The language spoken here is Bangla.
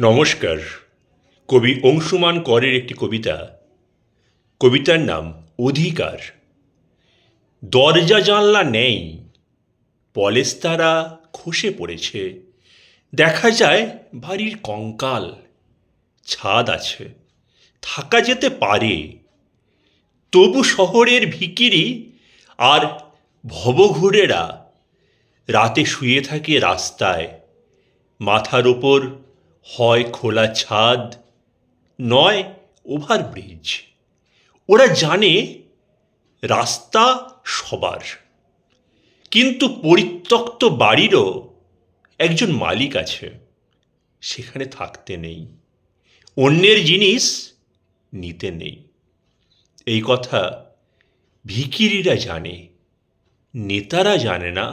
নমস্কার। কবি অংশুমান করের একটি কবিতা। কবিতার নাম অধিকার। দরজা জানলা নেই, পলেস্তারা খসে পড়েছে। দেখা যায় বাড়ির কঙ্কাল, ছাদ আছে, থাকা যেতে পারে। তবু শহরের ভিকিরি আর ভবঘুরেরা রাতে শুয়ে থাকে রাস্তায়, মাথার ওপর হয় খোলা ছাদ, নয় ওভারব্রিজ ওরা জানে রাস্তা সবার। কিন্তু পরিত্যক্ত বাড়িরও একজন মালিক আছে, সেখানে থাকতে নেই। অন্যের জিনিস নিতে নেই। এই কথা ভিকিরিরা জানে, নেতারা জানে না।